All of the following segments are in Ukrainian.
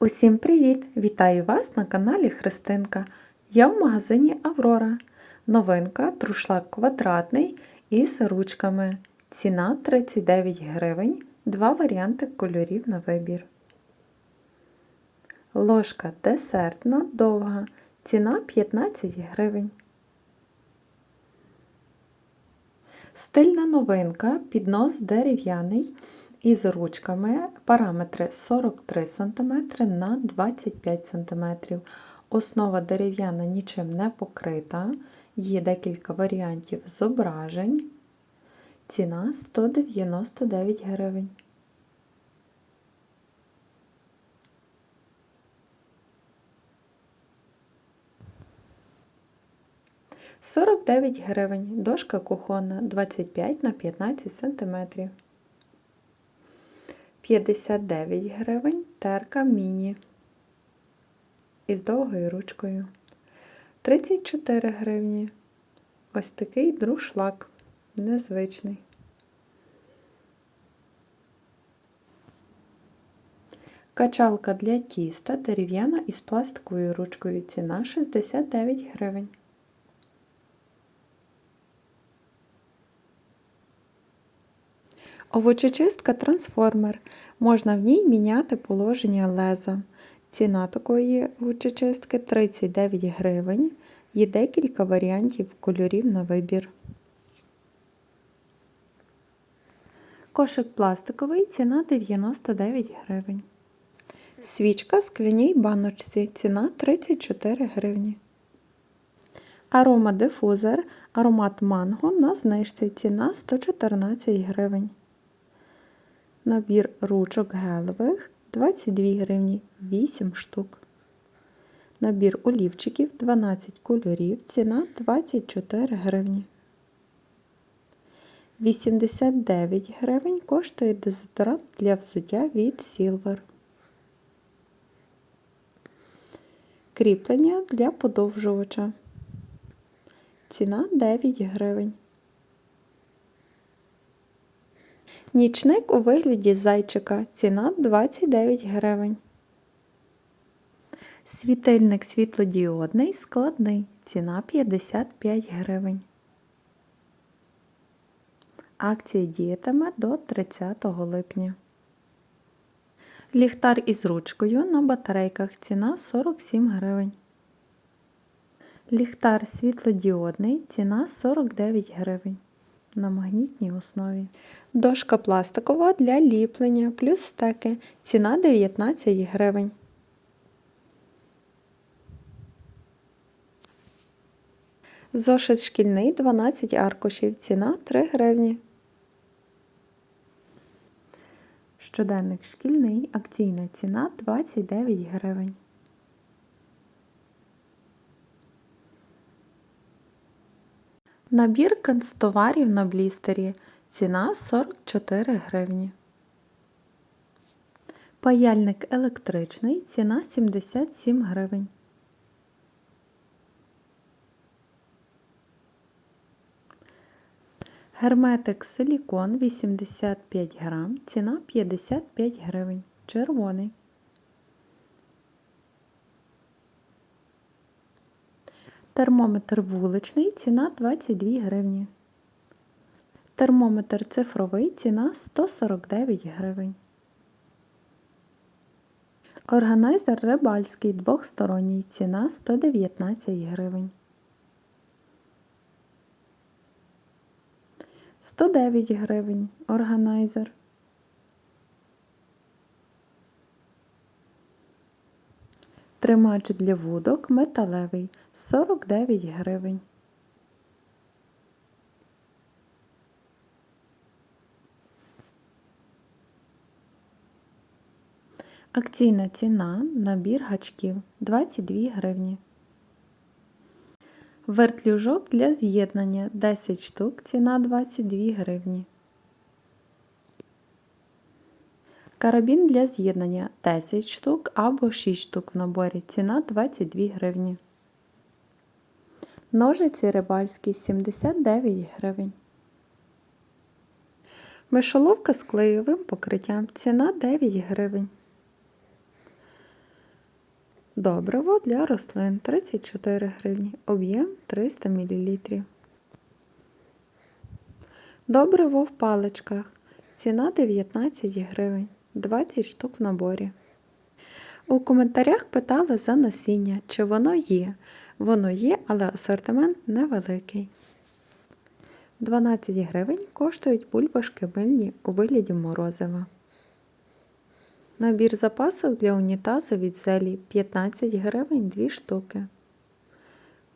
Усім привіт! Вітаю вас на каналі Христинка. Я в магазині Аврора. Новинка друшлак квадратний із ручками. Ціна 39 гривень, два варіанти кольорів на вибір. Ложка десертна довга. Ціна 15 гривень. Стильна новинка, піднос дерев'яний із ручками, параметри 43 см на 25 см. Основа дерев'яна нічим не покрита, є декілька варіантів зображень. Ціна 199 гривень. Сорок дев'ять гривень. Дошка кухонна 25 на 15 см. 59 гривень терка міні із довгою ручкою. 34 гривні. Ось такий друшлак. Незвичний. Качалка для тіста дерев'яна із пластиковою ручкою. Ціна 69 гривень. Овочечистка трансформер. Можна в ній міняти положення леза. Ціна такої овочечистки 39 гривень. Є декілька варіантів кольорів на вибір. Кошик пластиковий, ціна 99 гривень. Свічка в скляній баночці. Ціна 34 гривні. Аромадифузор, аромат манго на знижці. Ціна 114 гривень. Набір ручок гелевих 22 гривні 8 штук. Набір олівчиків 12 кольорів. Ціна 24 гривні. 89 гривень коштує дезодорант для взуття від Silver. Кріплення для подовжувача. Ціна 9 гривень. Нічник у вигляді зайчика. Ціна 29 гривень. Світильник світлодіодний складний. Ціна 55 гривень. Акція діятиме до 30 липня. Ліхтар із ручкою на батарейках. Ціна 47 гривень. Ліхтар світлодіодний. Ціна 49 гривень. На магнітній основі. Дошка пластикова для ліплення плюс стеки. Ціна 19 гривень. Зошит шкільний 12 аркушів. Ціна 3 гривні. Щоденник шкільний. Акційна ціна 29 гривень. Набір канцтоварів на блістері. Ціна 44 гривні. Паяльник електричний. Ціна 77 гривень. Герметик силікон 85 грам. Ціна 55 гривень. Червоний. Термометр вуличний. Ціна 22 гривні. Термометр цифровий. Ціна 149 гривень. Органайзер рибальський двохсторонній. Ціна 119 гривень. 109 гривень органайзер. Тримач для вудок металевий 49 гривень. Акційна ціна набір гачків 22 гривні. Вертлюжок для з'єднання 10 штук, ціна 22 гривні. Карабін для з'єднання 10 штук або 6 штук в наборі, ціна 22 гривні. Ножиці рибальські 79 гривень. Мишоловка з клеєвим покриттям ціна 9 гривень. Добриво для рослин 34 гривні, об'єм 300 мл. Добриво в паличках. Ціна 19 гривень, 20 штук в наборі. У коментарях питали за насіння, чи воно є. Воно є, але асортимент невеликий. 12 гривень коштують бульбашки мильні у вигляді морозива. Набір запасок для унітазу від зелі 15 гривень 2 штуки.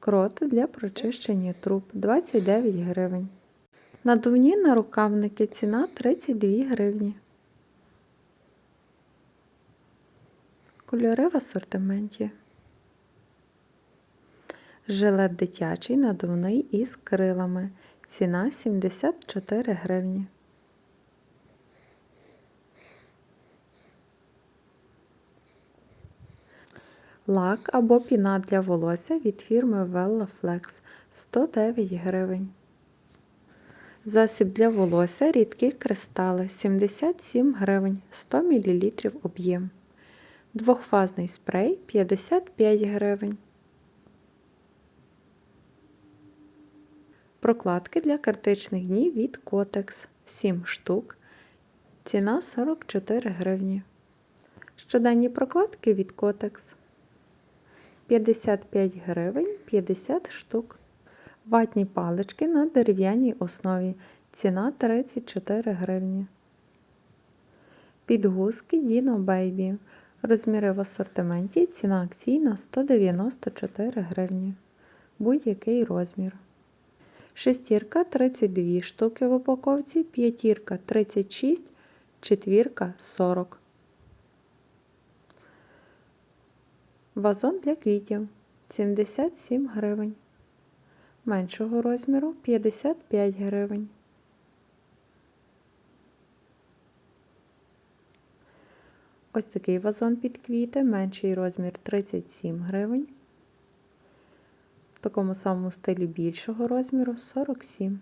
Крот для прочищення труб 29 гривень. Надувні нарукавники ціна 32 гривні. Кольори в асортименті. Жилет дитячий надувний із крилами. Ціна 74 гривні. Лак або піна для волосся від фірми Vella Flex 109 гривень. Засіб для волосся рідкі кристали 77 гривень 100 мл об'єм. Двохфазний спрей 55 гривень. Прокладки для критичних днів від Kotex 7 штук. Ціна 44 гривні. Щоденні прокладки від Kotex 55 гривень 50 штук. Ватні палички на дерев'яній основі. Ціна 34 гривні. Підгузки Dino Baby. Розміри в асортименті. Ціна акційна 194 гривні. Будь-який розмір. Шестірка 32 штуки в упаковці, п'ятірка 36, четвірка 40. Вазон для квітів 77 гривень. Меншого розміру 55 гривень. Ось такий вазон під квіти, менший розмір 37 гривень. В такому самому стилі більшого розміру 47.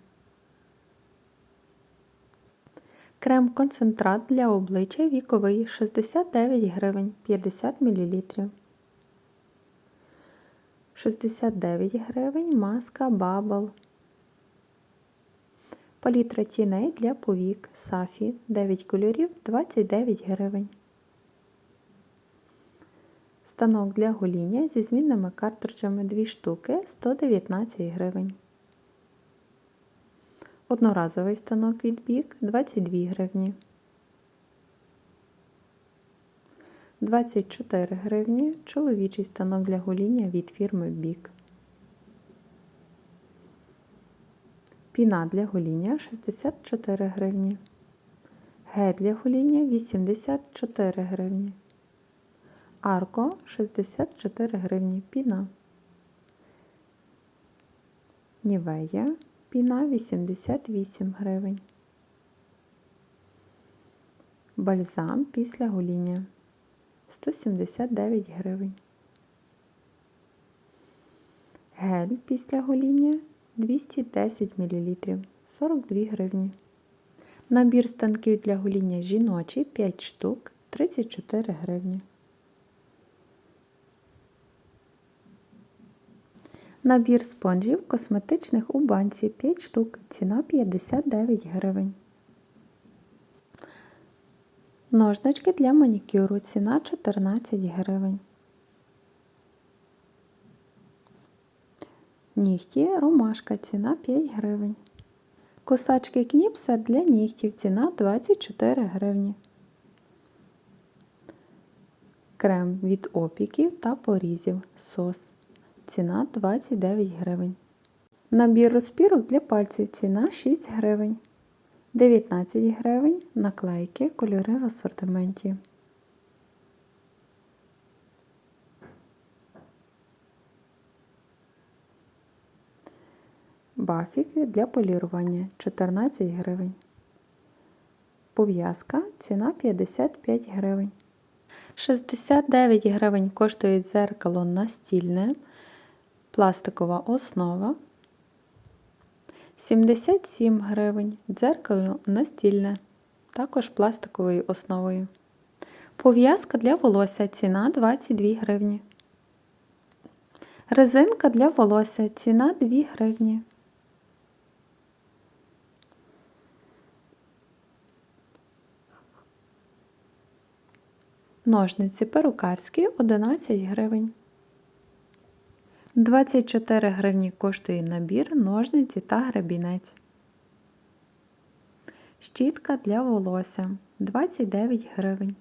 Крем-концентрат для обличчя віковий 69 гривень 50 мл. 69 гривень маска Bubble. Палітра тіней для повік Сафі 9 кольорів 29 гривень. Станок для гоління зі змінними картриджами 2 штуки 119 гривень. Одноразовий станок від бік 22 гривні. 24 гривні чоловічий станок для гоління від фірми Бік. Піна для гоління 64 гривні. Гель для гоління 84 гривні. Арко 64 гривні піна. Нівея піна 88 гривень. Бальзам після гоління 179 гривень. Гель після гоління 210 мл 42 гривні. Набір станків для гоління жіночий 5 штук 34 гривні. Набір спонжів косметичних у банці 5 штук. Ціна 59 гривень. Ножнички для манікюру. Ціна 14 гривень. Нігті ромашка. Ціна 5 гривень. Косачки кніпса для нігтів. Ціна 24 гривні. Крем від опіків та порізів. Сос. Ціна 29 гривень. Набір розпірок для пальців. Ціна 6 гривень. 19 гривень наклейки кольори в асортименті. Бафік для полірування 14 гривень. Пов'язка ціна 55 гривень. 69 гривень коштує дзеркало настільне, пластикова основа. 77 гривень. Дзеркало настільне, також пластиковою основою. Пов'язка для волосся ціна 22 гривні. Резинка для волосся. Ціна 2 гривні. Ножниці перукарські 11 гривень. 24 гривні коштує набір, ножниці та гребінець. Щітка для волосся 29 гривень.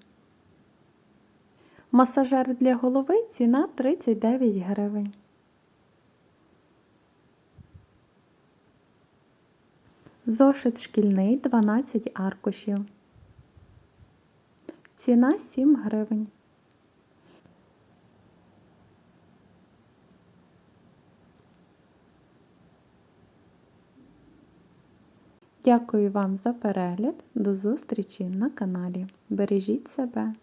Масажер для голови ціна 39 гривень. Зошит шкільний 12 аркушів. Ціна 7 гривень. Дякую вам за перегляд. До зустрічі на каналі. Бережіть себе!